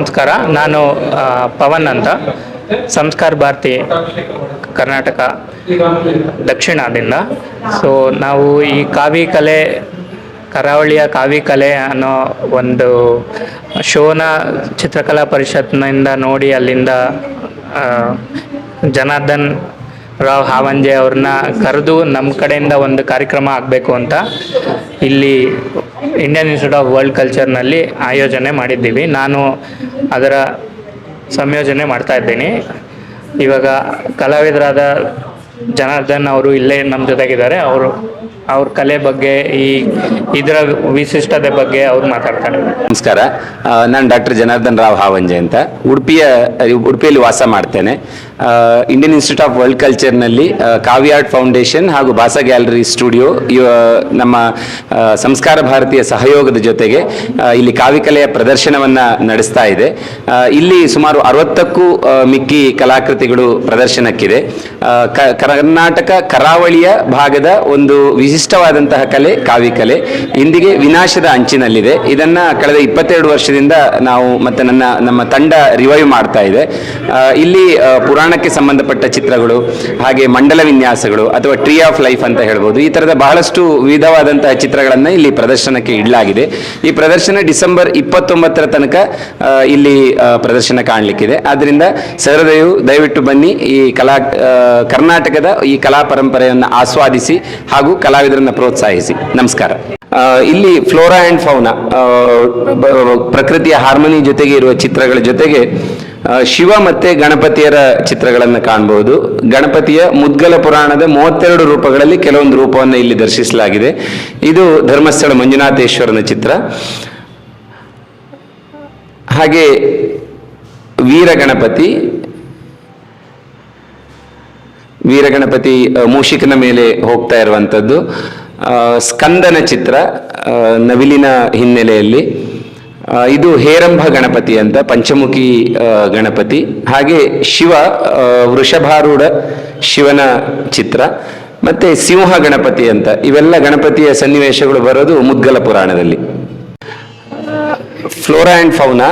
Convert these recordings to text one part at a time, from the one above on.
ನಮಸ್ಕಾರ. ನಾನು ಪವನ್ ಅಂತ. ಸಂಸ್ಕಾರ ಭಾರತಿ ಕರ್ನಾಟಕ ದಕ್ಷಿಣದಿಂದ. ಸೊ ನಾವು ಈ ಕಾವಿ ಕಲೆ, ಕರಾವಳಿಯ ಕಾವಿ ಕಲೆ ಅನ್ನೋ ಒಂದು ಶೋನ ಚಿತ್ರಕಲಾ ಪರಿಷತ್ನಿಂದ ನೋಡಿ ಅಲ್ಲಿಂದ ಜನಾರ್ದನ್ ರಾವ್ ಹಾವಂಜೆ ಅವ್ರನ್ನ ಕರೆದು ನಮ್ಮ ಕಡೆಯಿಂದ ಒಂದು ಕಾರ್ಯಕ್ರಮ ಆಗಬೇಕು ಅಂತ ಇಲ್ಲಿ ಇಂಡಿಯನ್ ಇನ್ಸ್ಟಿಟ್ಯೂಟ್ ಆಫ್ ವರ್ಲ್ಡ್ ಕಲ್ಚರ್ನಲ್ಲಿ ಆಯೋಜನೆ ಮಾಡಿದ್ದೀವಿ. ನಾನು ಅದರ ಸಂಯೋಜನೆ ಮಾಡ್ತಾ ಇದ್ದೀನಿ. ಇವಾಗ ಕಲಾವಿದರಾದ ಜನಾರ್ದನ್ ಅವರು ಇಲ್ಲೇ ನಮ್ಮ ಜೊತೆಗಿದ್ದಾರೆ. ಅವರು, ಅವ್ರ ಕಲೆ ಬಗ್ಗೆ, ಈ ಇದರ ವಿಶಿಷ್ಟತೆ ಬಗ್ಗೆ ಅವ್ರು ಮಾತಾಡ್ತಾರೆ. ನಮಸ್ಕಾರ. ನಾನು ಡಾಕ್ಟರ್ ಜನಾರ್ದನ್ ರಾವ್ ಹಾವಂಜೆ ಅಂತ. ಉಡುಪಿಯ, ಉಡುಪಿಯಲ್ಲಿ ವಾಸ ಮಾಡ್ತೇನೆ. ಇಂಡಿಯನ್ ಇನ್ಸ್ಟಿಟ್ಯೂಟ್ ಆಫ್ ವರ್ಲ್ಡ್ ಕಲ್ಚರ್ನಲ್ಲಿ ಕಾವ್ಯ ಆರ್ಟ್ ಫೌಂಡೇಶನ್ ಹಾಗೂ ಭಾಸ ಗ್ಯಾಲರಿ ಸ್ಟುಡಿಯೋ ನಮ್ಮ ಸಂಸ್ಕಾರ ಭಾರತೀಯ ಸಹಯೋಗದ ಜೊತೆಗೆ ಇಲ್ಲಿ ಕಾವ್ಯಕಲೆಯ ಪ್ರದರ್ಶನವನ್ನ ನಡೆಸ್ತಾ ಇದೆ. ಇಲ್ಲಿ ಸುಮಾರು ಅರವತ್ತಕ್ಕೂ ಮಿಕ್ಕಿ ಕಲಾಕೃತಿಗಳು ಪ್ರದರ್ಶನಕ್ಕಿದೆ. ಕರ್ನಾಟಕ ಕರಾವಳಿಯ ಭಾಗದ ಒಂದು ವಿಶಿಷ್ಟವಾದಂತಹ ಕಲೆ ಕಾವಿಕಲೆ ಇಂದಿಗೆ ವಿನಾಶದ ಅಂಚಿನಲ್ಲಿದೆ. ಇದನ್ನ ಕಳೆದ ಇಪ್ಪತ್ತೆರಡು ವರ್ಷದಿಂದ ನಾವು ಮತ್ತೆ ನನ್ನ ನಮ್ಮ ತಂಡ ರಿವೈವ್ ಮಾಡ್ತಾ ಇದೆ. ಇಲ್ಲಿ ಆ, ಪುರಾಣಕ್ಕೆ ಸಂಬಂಧಪಟ್ಟ ಚಿತ್ರಗಳು, ಹಾಗೆ ಮಂಡಲ ವಿನ್ಯಾಸಗಳು ಅಥವಾ ಟ್ರೀ ಆಫ್ ಲೈಫ್ ಅಂತ ಹೇಳ್ಬೋದು. ಈ ತರದ ಬಹಳಷ್ಟು ವಿವಿಧವಾದಂತಹ ಚಿತ್ರಗಳನ್ನ ಇಲ್ಲಿ ಪ್ರದರ್ಶನಕ್ಕೆ ಇಡಲಾಗಿದೆ. ಈ ಪ್ರದರ್ಶನ ಡಿಸೆಂಬರ್ ಇಪ್ಪತ್ತೊಂಬತ್ತರ ತನಕ ಇಲ್ಲಿ ಪ್ರದರ್ಶನ ಕಾಣಲಿಕ್ಕಿದೆ. ಆದ್ರಿಂದ ಸಹೃದಯವು ದಯವಿಟ್ಟು ಬನ್ನಿ, ಈ ಕಲಾ ಕರ್ನಾಟಕದ ಈ ಕಲಾ ಪರಂಪರೆಯನ್ನು ಆಸ್ವಾದಿಸಿ ಹಾಗೂ ಕಲಾವಿದರನ್ನ ಪ್ರೋತ್ಸಾಹಿಸಿ. ನಮಸ್ಕಾರ. ಇಲ್ಲಿ ಫ್ಲೋರಾ ಅಂಡ್ ಫೌನಾ ಪ್ರಕೃತಿಯ ಹಾರ್ಮನಿ ಜೊತೆಗೆ ಇರುವ ಚಿತ್ರಗಳ ಜೊತೆಗೆ ಶಿವ ಮತ್ತೆ ಗಣಪತಿಯರ ಚಿತ್ರಗಳನ್ನು ಕಾಣಬಹುದು ಗಣಪತಿಯ ಮುದ್ಗಲ ಪುರಾಣದ ಮೂವತ್ತೆರಡು ರೂಪಗಳಲ್ಲಿ ಕೆಲವೊಂದು ರೂಪವನ್ನು ಇಲ್ಲಿ ದರ್ಶಿಸಲಾಗಿದೆ. ಇದು ಧರ್ಮಸ್ಥಳ ಮಂಜುನಾಥೇಶ್ವರನ ಚಿತ್ರ. ಹಾಗೆ ವೀರ ಗಣಪತಿ. ವೀರಗಣಪತಿ ಆ, ಮೂಷಿಕನ ಮೇಲೆ ಹೋಗ್ತಾ ಇರುವಂಥದ್ದು ಸ್ಕಂದನ ಚಿತ್ರ ನವಿಲಿನ ಹಿನ್ನೆಲೆಯಲ್ಲಿ. ಇದು ಹೇರಂಭ ಗಣಪತಿ ಅಂತ, ಪಂಚಮುಖಿ ಗಣಪತಿ. ಹಾಗೆ ಶಿವ ವೃಷಭಾರೂಢ ಶಿವನ ಚಿತ್ರ, ಮತ್ತೆ ಸಿಂಹ ಗಣಪತಿ ಅಂತ. ಇವೆಲ್ಲ ಗಣಪತಿಯ ಸನ್ನಿವೇಶಗಳು ಬರೋದು ಮುದ್ಗಲ ಪುರಾಣದಲ್ಲಿ. ಫ್ಲೋರಾ ಆ್ಯಂಡ್ ಫೌನಾ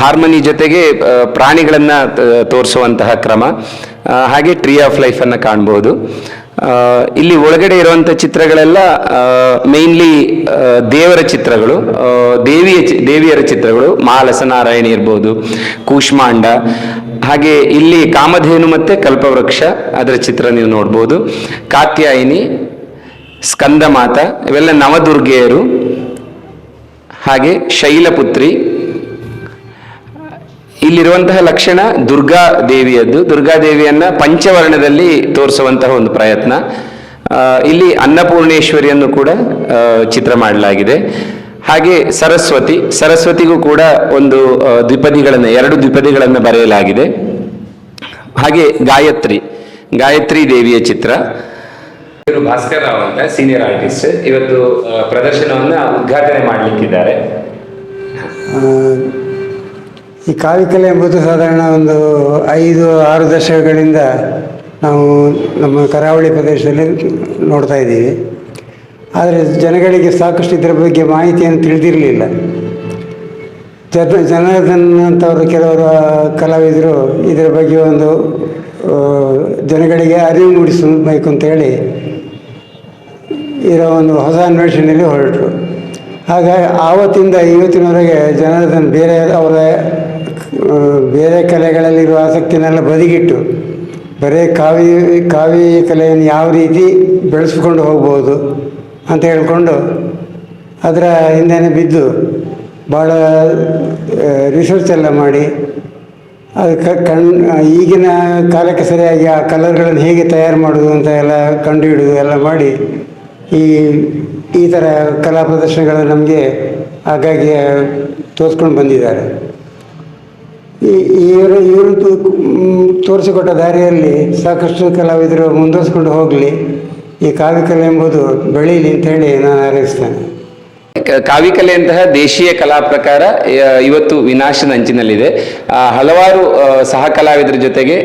ಹಾರ್ಮನಿ ಜೊತೆಗೆ ಪ್ರಾಣಿಗಳನ್ನು ತೋರಿಸುವಂತಹ ಕ್ರಮ. ಹಾಗೆ ಟ್ರೀ ಆಫ್ ಲೈಫನ್ನು ಕಾಣ್ಬೋದು. ಇಲ್ಲಿ ಒಳಗಡೆ ಇರುವಂಥ ಚಿತ್ರಗಳೆಲ್ಲ ಮೇನ್ಲಿ ದೇವರ ಚಿತ್ರಗಳು ದೇವಿಯ ದೇವಿಯರ ಚಿತ್ರಗಳು, ಮಹಾಲಸನಾರಾಯಣಿ ಇರ್ಬೋದು, ಕೂಷ್ಮಾಂಡ, ಹಾಗೆ ಇಲ್ಲಿ ಕಾಮಧೇನು ಮತ್ತೆ ಕಲ್ಪವೃಕ್ಷ, ಅದರ ಚಿತ್ರ ನೀವು ನೋಡ್ಬೋದು, ಕಾತ್ಯಾಯಿನಿ, ಸ್ಕಂದಮಾತ, ಇವೆಲ್ಲ ನವದುರ್ಗೆಯರು, ಹಾಗೆ ಶೈಲಪುತ್ರಿ ಇಲ್ಲಿರುವಂತಹ ಲಕ್ಷಣ ದುರ್ಗಾ ದೇವಿಯದ್ದು. ದುರ್ಗಾ ದೇವಿಯನ್ನ ಪಂಚವರ್ಣದಲ್ಲಿ ತೋರಿಸುವಂತಹ ಒಂದು ಪ್ರಯತ್ನ. ಇಲ್ಲಿ ಅನ್ನಪೂರ್ಣೇಶ್ವರಿಯನ್ನು ಕೂಡ ಚಿತ್ರ ಮಾಡಲಾಗಿದೆ. ಹಾಗೆ ಸರಸ್ವತಿ. ಸರಸ್ವತಿಗೂ ಕೂಡ ಒಂದು ದ್ವಿಪದಿಗಳನ್ನು ಎರಡು ದ್ವಿಪದಿಗಳನ್ನು ಬರೆಯಲಾಗಿದೆ. ಹಾಗೆ ಗಾಯತ್ರಿ. ಗಾಯತ್ರಿ ದೇವಿಯ ಚಿತ್ರ. ಇವರು ಭಾಸ್ಕರ್ ರಾವ್ ಅಂತ ಸೀನಿಯರ್ ಆರ್ಟಿಸ್ಟ್ ಇವತ್ತು ಪ್ರದರ್ಶನವನ್ನು ಉದ್ಘಾಟನೆ ಮಾಡಲಿಕ್ಕಿದ್ದಾರೆ. ಈ ಕಾವಿಕಲೆ ಎಂಬುದು ಸಾಧಾರಣ ಒಂದು ಐದು, ಆರು ದಶಕಗಳಿಂದ ನಾವು ನಮ್ಮ ಕರಾವಳಿ ಪ್ರದೇಶದಲ್ಲಿ ನೋಡ್ತಾ ಇದ್ದೀವಿ. ಆದರೆ ಜನಗಳಿಗೆ ಸಾಕಷ್ಟು ಇದರ ಬಗ್ಗೆ ಮಾಹಿತಿಯನ್ನು ತಿಳಿದಿರಲಿಲ್ಲ. ಜನ ಜನಾರ್ದನ್ ಅಂತವರು ಕೆಲವರು ಕಲಾವಿದರು ಇದರ ಬಗ್ಗೆ ಒಂದು ಜನಗಳಿಗೆ ಅರಿವು ಮೂಡಿಸಬೇಕು ಅಂತೇಳಿ ಇರೋ ಒಂದು ಹೊಸ ಅನ್ವೇಷಣೆಯಲ್ಲಿ ಹೊರಟರು. ಹಾಗಾಗಿ ಆವತ್ತಿಂದ ಇವತ್ತಿನವರೆಗೆ ಜನಾರ್ದನ್ ಬೇರೆ ಅವರ ಬೇರೆ ಕಲೆಗಳಲ್ಲಿರುವ ಆಸಕ್ತಿನೆಲ್ಲ ಬದಿಗಿಟ್ಟು ಬರೀ ಕಾವಿ ಕಾವಿ ಕಲೆಯನ್ನು ಯಾವ ರೀತಿ ಬೆಳೆಸ್ಕೊಂಡು ಹೋಗ್ಬೋದು ಅಂತ ಹೇಳ್ಕೊಂಡು ಅದರ ಹಿಂದೆನೇ ಬಿದ್ದು ಭಾಳ ರಿಸರ್ಚ್ ಎಲ್ಲ ಮಾಡಿ ಅದು ಕಣ್, ಈಗಿನ ಕಾಲಕ್ಕೆ ಸರಿಯಾಗಿ ಆ ಕಲರ್ಗಳನ್ನು ಹೇಗೆ ತಯಾರು ಮಾಡೋದು ಅಂತ ಎಲ್ಲ ಕಂಡುಹಿಡಿದು ಎಲ್ಲ ಮಾಡಿ ಈ ಈ ಥರ ಕಲಾ ಪ್ರದರ್ಶನಗಳು ನಮಗೆ ಹಾಗಾಗಿ ತೋರಿಸ್ಕೊಂಡು ಬಂದಿದ್ದಾರೆ. ಇವರು ಇವರು ತೋರಿಸಿಕೊಟ್ಟ ದಾರಿಯಲ್ಲಿ ಸಾಕಷ್ಟು ಕಲಾವಿದರು ಮುಂದುವರಿಸ್ಕೊಂಡು ಹೋಗಲಿ, ಈ ಕಾವ್ಯಕಲೆ ಎಂಬುದು ಬೆಳೀಲಿ ಅಂತೇಳಿ ನಾನು ಹಾರೈಸ್ತೇನೆ. ಕಾವಿಕಲೆಯಂತಹ ದೇಶೀಯ ಕಲಾ ಪ್ರಕಾರ ಇವತ್ತು ವಿನಾಶದ ಅಂಚಿನಲ್ಲಿದೆ. ಹಲವಾರು ಸಹ ಕಲಾವಿದರ ಜೊತೆಗೆ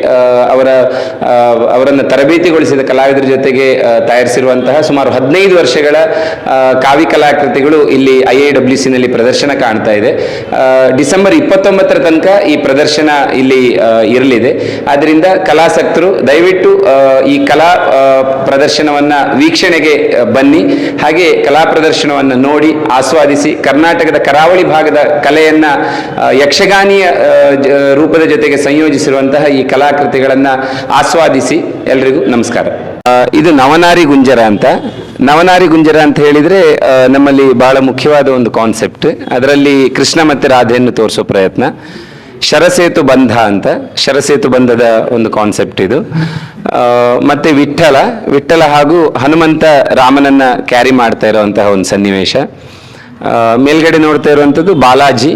ಅವರ ಅವರನ್ನು ತರಬೇತಿಗೊಳಿಸಿದ ಕಲಾವಿದರ ಜೊತೆಗೆ ತಯಾರಿಸಿರುವಂತಹ ಸುಮಾರು ಹದಿನೈದು ವರ್ಷಗಳ ಕಾವಿ ಕಲಾಕೃತಿಗಳು ಇಲ್ಲಿ ಐ ಐ ಡಬ್ಲ್ಯೂ ಸಿನಲ್ಲಿ ಪ್ರದರ್ಶನ ಕಾಣ್ತಾ ಇದೆ. ಡಿಸೆಂಬರ್ ಇಪ್ಪತ್ತೊಂಬತ್ತರ ತನಕ ಈ ಪ್ರದರ್ಶನ ಇಲ್ಲಿ ಇರಲಿದೆ. ಆದ್ದರಿಂದ ಕಲಾಸಕ್ತರು ದಯವಿಟ್ಟು ಈ ಕಲಾ ಪ್ರದರ್ಶನವನ್ನ ವೀಕ್ಷಣೆಗೆ ಬನ್ನಿ. ಹಾಗೆ ಕಲಾ ಪ್ರದರ್ಶನವನ್ನು ನೋಡಿ ಆಸ್ವಾದಿಸಿ ಕರ್ನಾಟಕದ ಕರಾವಳಿ ಭಾಗದ ಕಲೆಯನ್ನ ಯಕ್ಷಗಾನಿಯ ರೂಪದ ಜೊತೆಗೆ ಸಂಯೋಜಿಸಿರುವಂತಹ ಈ ಕಲಾಕೃತಿಗಳನ್ನ ಆಸ್ವಾದಿಸಿ ಎಲ್ರಿಗೂ ನಮಸ್ಕಾರ. ಇದು ನವನಾರಿ ಗುಂಜರ ಅಂತ. ನವನಾರಿ ಗುಂಜರ ಅಂತ ಹೇಳಿದ್ರೆ ನಮ್ಮಲ್ಲಿ ಬಹಳ ಮುಖ್ಯವಾದ ಒಂದು ಕಾನ್ಸೆಪ್ಟ್. ಅದರಲ್ಲಿ ಕೃಷ್ಣ ಮತ್ತೆ ರಾಧೆಯನ್ನು ತೋರಿಸೋ ಪ್ರಯತ್ನ. ಶರಸೇತು ಬಂಧ ಅಂತ. ಶರಸೇತು ಬಂಧದ ಒಂದು ಕಾನ್ಸೆಪ್ಟ್ ಇದು. ಮತ್ತೆ ವಿಠ್ಠಲ. ವಿಠ್ಠಲ ಹಾಗೂ ಹನುಮಂತ ರಾಮನನ್ನ ಕ್ಯಾರಿ ಮಾಡ್ತಾ ಇರುವಂತಹ ಒಂದು ಸನ್ನಿವೇಶ. ಮೇಲ್ಗಡೆ ನೋಡ್ತಾ ಇರುವಂಥದ್ದು ಬಾಲಾಜಿ.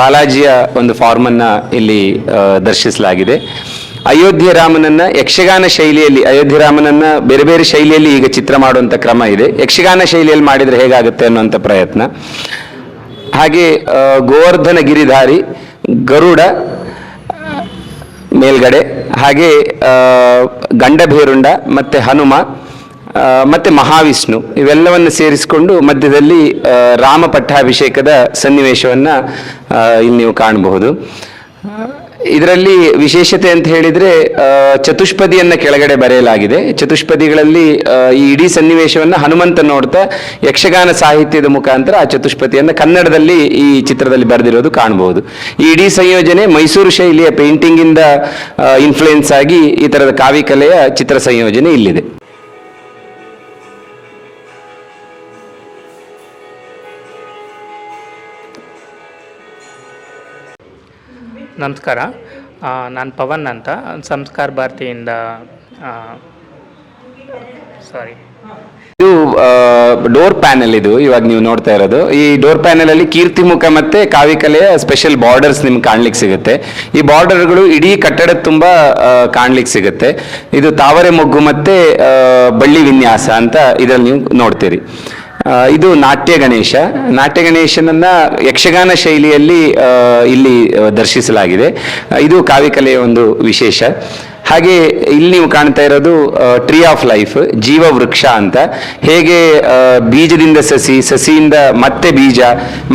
ಬಾಲಾಜಿಯ ಒಂದು ಫಾರ್ಮನ್ನು ಇಲ್ಲಿ ದರ್ಶಿಸಲಾಗಿದೆ. ಅಯೋಧ್ಯೆ ರಾಮನನ್ನ ಯಕ್ಷಗಾನ ಶೈಲಿಯಲ್ಲಿ, ಅಯೋಧ್ಯೆ ರಾಮನನ್ನ ಬೇರೆ ಬೇರೆ ಶೈಲಿಯಲ್ಲಿ ಈಗ ಚಿತ್ರ ಮಾಡುವಂಥ ಕ್ರಮ ಇದೆ. ಯಕ್ಷಗಾನ ಶೈಲಿಯಲ್ಲಿ ಮಾಡಿದ್ರೆ ಹೇಗಾಗುತ್ತೆ ಅನ್ನುವಂಥ ಪ್ರಯತ್ನ. ಹಾಗೆ ಗೋವರ್ಧನ ಗಿರಿಧಾರಿ, ಗರುಡ, ಮೇಲ್ಗಡೆ, ಹಾಗೆ ಗಂಡಭೇರುಂಡ ಮತ್ತೆ ಹನುಮ ಮತ್ತೆ ಮಹಾವಿಷ್ಣು ಇವೆಲ್ಲವನ್ನು ಸೇರಿಸಿಕೊಂಡು ಮಧ್ಯದಲ್ಲಿ ರಾಮ ಪಟ್ಟಾಭಿಷೇಕದ ಸನ್ನಿವೇಶವನ್ನ ಇಲ್ಲಿ ನೀವು ಕಾಣಬಹುದು. ಇದರಲ್ಲಿ ವಿಶೇಷತೆ ಅಂತ ಹೇಳಿದ್ರೆ ಚತುಷ್ಪದಿಯನ್ನು ಕೆಳಗಡೆ ಬರೆಯಲಾಗಿದೆ. ಚತುಷ್ಪದಿಗಳಲ್ಲಿ ಈ ಇಡೀ ಸನ್ನಿವೇಶವನ್ನ ಹನುಮಂತ ನೋಡ್ತಾ ಯಕ್ಷಗಾನ ಸಾಹಿತ್ಯದ ಮುಖಾಂತರ ಆ ಚತುಷ್ಪದಿಯನ್ನ ಕನ್ನಡದಲ್ಲಿ ಈ ಚಿತ್ರದಲ್ಲಿ ಬರೆದಿರೋದು ಕಾಣಬಹುದು. ಈ ಇಡೀ ಸಂಯೋಜನೆ ಮೈಸೂರು ಶೈಲಿಯ ಪೇಂಟಿಂಗಿಂದ ಇನ್ಫ್ಲುಯೆನ್ಸ್ ಆಗಿ ಈ ಥರದ ಕಾವ್ಯಕಲೆಯ ಕಲೆಯ ಚಿತ್ರ ಸಂಯೋಜನೆ ಇಲ್ಲಿದೆ. ನಮಸ್ಕಾರ. ನಾನು ಪವನ್ ಅಂತ. ಸಂಸ್ಕಾರ ಭಾರತಿಯಿಂದ ಸಾರಿ ಇದು ಡೋರ್ ಪ್ಯಾನೆಲ್ ಇದು, ಇವಾಗ ನೀವು ನೋಡ್ತಾ ಇರೋದು. ಈ ಡೋರ್ ಪ್ಯಾನೆಲ್ ಅಲ್ಲಿ ಕೀರ್ತಿಮುಖ ಮತ್ತೆ ಕಾವಿಕಲೆಯ ಸ್ಪೆಷಲ್ ಬಾರ್ಡರ್ಸ್ ನಿಮ್ಗೆ ಕಾಣ್ಲಿಕ್ಕೆ ಸಿಗುತ್ತೆ. ಈ ಬಾರ್ಡರ್ಗಳು ಇಡೀ ಕಟ್ಟಡದ ತುಂಬಾ ಕಾಣ್ಲಿಕ್ಕೆ ಸಿಗುತ್ತೆ. ಇದು ತಾವರೆ ಮೊಗ್ಗು ಮತ್ತೆ ಬಳ್ಳಿ ವಿನ್ಯಾಸ ಅಂತ ಇದರಲ್ಲಿ ನೀವು ನೋಡ್ತೀರಿ. ಇದು ನಾಟ್ಯ ಗಣೇಶ. ನಾಟ್ಯ ಗಣೇಶನನ್ನ ಯಕ್ಷಗಾನ ಶೈಲಿಯಲ್ಲಿ ಇಲ್ಲಿ ದರ್ಶಿಸಲಾಗಿದೆ. ಇದು ಕಾವ್ಯಕಲೆಯ ಒಂದು ವಿಶೇಷ. ಹಾಗೆ ಇಲ್ಲಿ ನೀವು ಕಾಣ್ತಾ ಇರೋದು ಟ್ರೀ ಆಫ್ ಲೈಫ್ ಜೀವ ವೃಕ್ಷ ಅಂತ. ಹೇಗೆ ಬೀಜದಿಂದ ಸಸಿ, ಸಸಿಯಿಂದ ಮತ್ತೆ ಬೀಜ,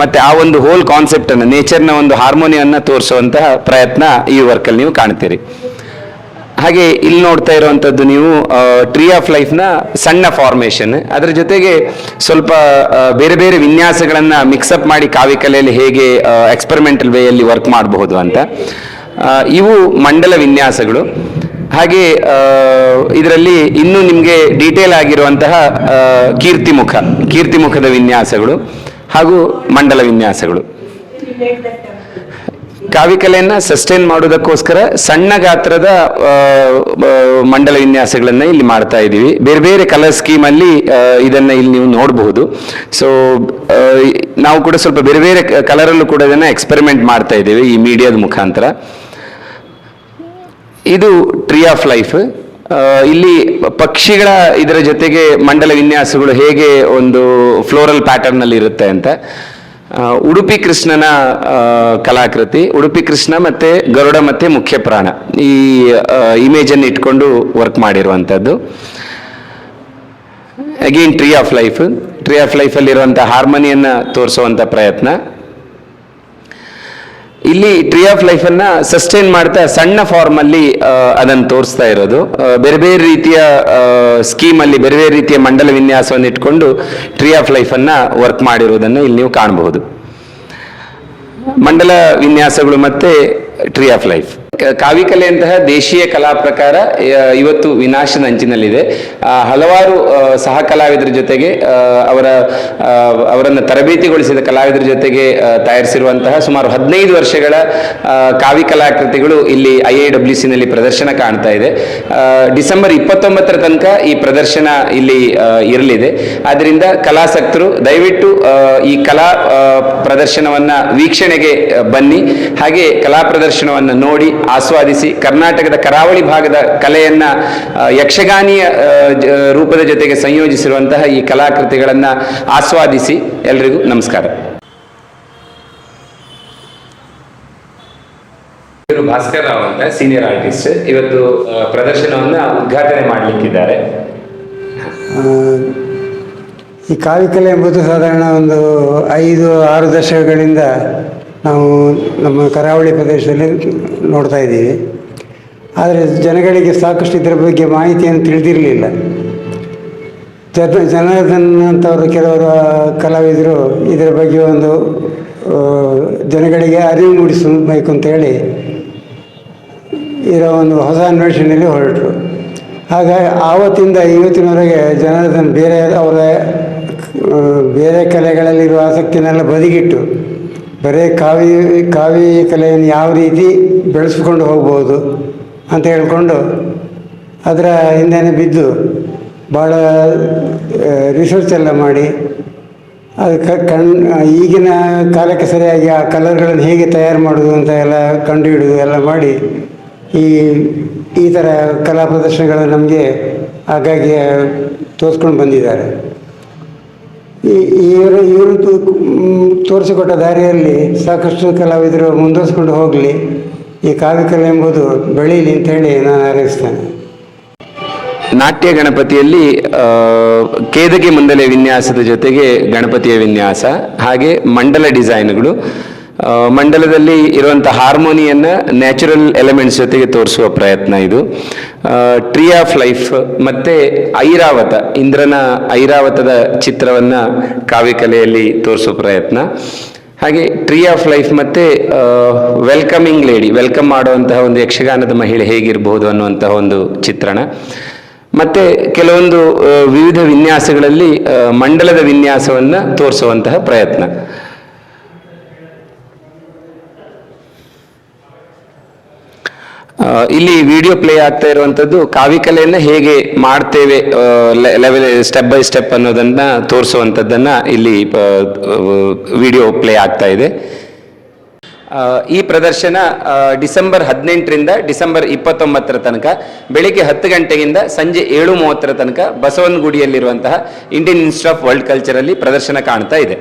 ಮತ್ತೆ ಆ ಒಂದು ಹೋಲ್ ಕಾನ್ಸೆಪ್ಟ್ ಅನ್ನು ನೇಚರ್ನ ಒಂದು ಹಾರ್ಮೋನಿಯನ್ನ ತೋರಿಸುವಂತಹ ಪ್ರಯತ್ನ ಈ ವರ್ಕಲ್ಲಿ ನೀವು ಕಾಣ್ತೀರಿ. ಹಾಗೆ ಇಲ್ಲಿ ನೋಡ್ತಾ ಇರುವಂತದ್ದು ನೀವು ಟ್ರೀ ಆಫ್ ಲೈಫ್ನ ಸಣ್ಣ ಫಾರ್ಮೇಷನ್ ಅದರ ಜೊತೆಗೆ ಸ್ವಲ್ಪ ಬೇರೆ ಬೇರೆ ವಿನ್ಯಾಸಗಳನ್ನು ಮಿಕ್ಸಪ್ ಮಾಡಿ ಕಾವ್ಯ ಕಲೆಯಲ್ಲಿ ಹೇಗೆ ಎಕ್ಸ್ಪೆರಿಮೆಂಟಲ್ ವೇಯಲ್ಲಿ ವರ್ಕ್ ಮಾಡಬಹುದು ಅಂತ. ಇವು ಮಂಡಲ ವಿನ್ಯಾಸಗಳು. ಹಾಗೆ ಇದರಲ್ಲಿ ಇನ್ನೂ ನಿಮಗೆ ಡೀಟೇಲ್ ಆಗಿರುವಂತಹ ಕೀರ್ತಿಮುಖ, ಕೀರ್ತಿಮುಖದ ವಿನ್ಯಾಸಗಳು ಹಾಗೂ ಮಂಡಲ ವಿನ್ಯಾಸಗಳು. ಕಾವಿಕಲೆಯನ್ನ ಸಸ್ಟೈನ್ ಮಾಡೋದಕ್ಕೋಸ್ಕರ ಸಣ್ಣ ಗಾತ್ರದ ಮಂಡಲ ವಿನ್ಯಾಸಗಳನ್ನ ಇಲ್ಲಿ ಮಾಡ್ತಾ ಇದ್ದೀವಿ. ಬೇರೆ ಬೇರೆ ಕಲರ್ ಸ್ಕೀಮ್ ಅಲ್ಲಿ ಇದನ್ನ ಇಲ್ಲಿ ನೀವು ನೋಡಬಹುದು. ಸೊ ನಾವು ಕೂಡ ಸ್ವಲ್ಪ ಬೇರೆ ಬೇರೆ ಕಲರಲ್ಲೂ ಕೂಡ ಇದನ್ನ ಎಕ್ಸ್ಪೆರಿಮೆಂಟ್ ಮಾಡ್ತಾ ಇದ್ದೀವಿ ಈ ಮೀಡಿಯಾದ ಮುಖಾಂತರ. ಇದು ಟ್ರೀ ಆಫ್ ಲೈಫ್ ಇಲ್ಲಿ ಪಕ್ಷಿಗಳ ಇದರ ಜೊತೆಗೆ ಮಂಡಲ ವಿನ್ಯಾಸಗಳು ಹೇಗೆ ಒಂದು ಫ್ಲೋರಲ್ ಪ್ಯಾಟರ್ನ್ ಅಲ್ಲಿ ಇರುತ್ತೆ ಅಂತ. ಉಡುಪಿ ಕೃಷ್ಣನ ಕಲಾಕೃತಿ, ಉಡುಪಿ ಕೃಷ್ಣ ಮತ್ತೆ ಗರುಡ ಮತ್ತೆ ಮುಖ್ಯ ಪ್ರಾಣ. ಈ ಇಮೇಜ್ ಅನ್ನು ಇಟ್ಕೊಂಡು ವರ್ಕ್ ಮಾಡಿರುವಂಥದ್ದು. Again tree of life tree of life ಹಾರ್ಮೋನಿಯನ್ನು ತೋರಿಸುವಂಥ ಪ್ರಯತ್ನ. ಇಲ್ಲಿ ಟ್ರೀ ಆಫ್ ಲೈಫ್ ಅನ್ನ ಸಸ್ಟೈನ್ ಮಾಡ್ತಾ ಸಣ್ಣ ಫಾರ್ಮ್ ಅಲ್ಲಿ ಅದನ್ನು ತೋರಿಸ್ತಾ ಇರೋದು. ಬೇರೆ ಬೇರೆ ರೀತಿಯ ಸ್ಕೀಮ್ ಅಲ್ಲಿ ಬೇರೆ ಬೇರೆ ರೀತಿಯ ಮಂಡಲ ವಿನ್ಯಾಸವನ್ನು ಇಟ್ಕೊಂಡು ಟ್ರೀ ಆಫ್ ಲೈಫ್ ಅನ್ನ ವರ್ಕ್ ಮಾಡಿರುವುದನ್ನು ಇಲ್ಲಿ ನೀವು ಕಾಣಬಹುದು. ಮಂಡಲ ವಿನ್ಯಾಸಗಳು ಮತ್ತೆ ಟ್ರೀ ಆಫ್ ಲೈಫ್ ಕಾವಿಕಲೆಯಂತಹ ದೇಶೀಯ ಕಲಾ ಪ್ರಕಾರ ಇವತ್ತು ವಿನಾಶದ ಅಂಚಿನಲ್ಲಿದೆ. ಹಲವಾರು ಸಹ ಕಲಾವಿದರ ಜೊತೆಗೆ ಅವರ ಅವರನ್ನು ತರಬೇತಿಗೊಳಿಸಿದ ಕಲಾವಿದರ ಜೊತೆಗೆ ತಯಾರಿಸಿರುವಂತಹ ಸುಮಾರು ಹದಿನೈದು ವರ್ಷಗಳ ಕಾವಿ ಕಲಾಕೃತಿಗಳು ಇಲ್ಲಿ ಐ ಐ ಡಬ್ಲ್ಯೂ ಸಿನಲ್ಲಿ ಪ್ರದರ್ಶನ ಕಾಣ್ತಾ ಇದೆ. ಡಿಸೆಂಬರ್ ಇಪ್ಪತ್ತೊಂಬತ್ತರ ತನಕ ಈ ಪ್ರದರ್ಶನ ಇಲ್ಲಿ ಇರಲಿದೆ. ಆದ್ದರಿಂದ ಕಲಾಸಕ್ತರು ದಯವಿಟ್ಟು ಈ ಕಲಾ ಪ್ರದರ್ಶನವನ್ನ ವೀಕ್ಷಣೆಗೆ ಬನ್ನಿ. ಹಾಗೆ ಕಲಾ ಪ್ರದರ್ಶನವನ್ನು ನೋಡಿ ಆಸ್ವಾದಿಸಿ ಕರ್ನಾಟಕದ ಕರಾವಳಿ ಭಾಗದ ಕಲೆಯನ್ನ ಯಕ್ಷಗಾನಿಯ ರೂಪದ ಜೊತೆಗೆ ಸಂಯೋಜಿಸಿರುವಂತಹ ಈ ಕಲಾಕೃತಿಗಳನ್ನು ಆಸ್ವಾದಿಸಿ ಎಲ್ರಿಗೂ ನಮಸ್ಕಾರ. ಇವರು ಭಾಸ್ಕರ್ ರಾವ್ ಅಂತ ಸೀನಿಯರ್ ಆರ್ಟಿಸ್ಟ್ ಇವತ್ತು ಪ್ರದರ್ಶನವನ್ನ ಉದ್ಘಾಟನೆ ಮಾಡಲಿಕ್ಕಿದ್ದಾರೆ. ಆ, ಈ ಕಾವಿಕಲೆ ಎಂಬುದು ಸಾಧಾರಣ ಒಂದು ಐದು ಆರು ದಶಕಗಳಿಂದ ನಾವು ನಮ್ಮ ಕರಾವಳಿ ಪ್ರದೇಶದಲ್ಲಿ ನೋಡ್ತಾ ಇದ್ದೀವಿ. ಆದರೆ ಜನಗಳಿಗೆ ಸಾಕಷ್ಟು ಇದರ ಬಗ್ಗೆ ಮಾಹಿತಿಯನ್ನು ತಿಳಿದಿರಲಿಲ್ಲ. ಜನ ಜನಾರ್ದನ್ ಅಂತವರು ಕೆಲವರು ಕಲಾವಿದರು ಇದರ ಬಗ್ಗೆ ಒಂದು ಜನಗಳಿಗೆ ಅರಿವು ಮೂಡಿಸಬೇಕು ಅಂತೇಳಿ ಇರೋ ಒಂದು ಹೊಸ ಅನ್ವೇಷಣೆಯಲ್ಲಿ ಹೊರಟರು. ಆಗ ಆವತ್ತಿಂದ ಇವತ್ತಿನವರೆಗೆ ಜನಾರ್ದನ್ ಬೇರೆ ಅವರ ಬೇರೆ ಕಲೆಗಳಲ್ಲಿರುವ ಆಸಕ್ತಿನೆಲ್ಲ ಬದಿಗಿಟ್ಟು ಬರೀ ಕಾವಿ ಕಾವಿ ಕಲೆಯನ್ನು ಯಾವ ರೀತಿ ಬೆಳೆಸ್ಕೊಂಡು ಹೋಗ್ಬೋದು ಅಂತ ಹೇಳ್ಕೊಂಡು ಅದರ ಹಿಂದೆನೇ ಬಿದ್ದು ಭಾಳ ರಿಸರ್ಚ್ ಎಲ್ಲ ಮಾಡಿ ಅದು ಕಣ್, ಈಗಿನ ಕಾಲಕ್ಕೆ ಸರಿಯಾಗಿ ಆ ಕಲರ್ಗಳನ್ನು ಹೇಗೆ ತಯಾರು ಮಾಡೋದು ಅಂತ ಎಲ್ಲ ಕಂಡುಹಿಡಿದು ಎಲ್ಲ ಮಾಡಿ ಈ ಈ ಥರ ಕಲಾ ಪ್ರದರ್ಶನಗಳು ನಮಗೆ ಆಗಾಗ್ಗೆ ತೋರಿಸ್ಕೊಂಡು ಬಂದಿದ್ದಾರೆ. ಇವರು ಇವರು ತೋರಿಸಿಕೊಟ್ಟ ದಾರಿಯಲ್ಲಿ ಸಾಕಷ್ಟು ಕಲಾವಿದರು ಮುಂದುವರಿಸ್ಕೊಂಡು ಹೋಗಲಿ, ಈ ಕಾವ್ಯಕಲೆ ಎಂಬುದು ಬೆಳೀಲಿ ಅಂತೇಳಿ ನಾನು ಹಾರೈಸ್ತೇನೆ ನಾಟ್ಯ ಗಣಪತಿಯಲ್ಲಿ ಕೇದಗೆ ಮುಂದಲೆ ವಿನ್ಯಾಸದ ಜೊತೆಗೆ ಗಣಪತಿಯ ವಿನ್ಯಾಸ, ಹಾಗೆ ಮಂಡಲ ಡಿಸೈನ್ಗಳು ಮಂಡಲದಲ್ಲಿ ಇರುವಂಥ ಹಾರ್ಮೋನಿಯನ್ನ ನ್ಯಾಚುರಲ್ ಎಲಿಮೆಂಟ್ಸ್ ಜೊತೆಗೆ ತೋರಿಸುವ ಪ್ರಯತ್ನ ಇದು. ಟ್ರೀ ಆಫ್ ಲೈಫ್ ಮತ್ತೆ ಐರಾವತ, ಇಂದ್ರನ ಐರಾವತದ ಚಿತ್ರವನ್ನ ಕಾವ್ಯಕಲೆಯಲ್ಲಿ ತೋರಿಸುವ ಪ್ರಯತ್ನ. ಹಾಗೆ ಟ್ರೀ ಆಫ್ ಲೈಫ್ ಮತ್ತೆ ವೆಲ್ಕಮಿಂಗ್ ಲೇಡಿ, ವೆಲ್ಕಮ್ ಮಾಡುವಂತಹ ಒಂದು ಯಕ್ಷಗಾನದ ಮಹಿಳೆ ಹೇಗಿರಬಹುದು ಅನ್ನುವಂತಹ ಒಂದು ಚಿತ್ರಣ. ಮತ್ತೆ ಕೆಲವೊಂದು ವಿವಿಧ ವಿನ್ಯಾಸಗಳಲ್ಲಿ ಮಂಡಲದ ವಿನ್ಯಾಸವನ್ನ ತೋರಿಸುವಂತಹ ಪ್ರಯತ್ನ. ಇಲ್ಲಿ ವಿಡಿಯೋ ಪ್ಲೇ ಆಗ್ತಾ ಇರುವಂತದ್ದು ಕಾವಿಕಲೆಯನ್ನ ಹೇಗೆ ಮಾಡ್ತೇವೆ ಲೆವೆಲ್ ಸ್ಟೆಪ್ ಬೈ ಸ್ಟೆಪ್ ಅನ್ನೋದನ್ನ ತೋರಿಸುವಂಥದ್ದನ್ನ ಇಲ್ಲಿ ವಿಡಿಯೋ ಪ್ಲೇ ಆಗ್ತಾ ಇದೆ. ಈ ಪ್ರದರ್ಶನ ಡಿಸೆಂಬರ್ ಹದಿನೆಂಟರಿಂದ ಡಿಸೆಂಬರ್ ಇಪ್ಪತ್ತೊಂಬತ್ತರ ತನಕ, ಬೆಳಿಗ್ಗೆ ಹತ್ತು ಗಂಟೆಯಿಂದ ಸಂಜೆ ಏಳು ಮೂವತ್ತರ ತನಕ ಬಸವನಗುಡಿಯಲ್ಲಿರುವಂತಹ ಇಂಡಿಯನ್ ಇನ್ಸ್ಟಿಟ್ಯೂಟ್ ಆಫ್ ವರ್ಲ್ಡ್ ಕಲ್ಚರಲ್ಲಿ ಪ್ರದರ್ಶನ ಕಾಣ್ತಾ ಇದೆ.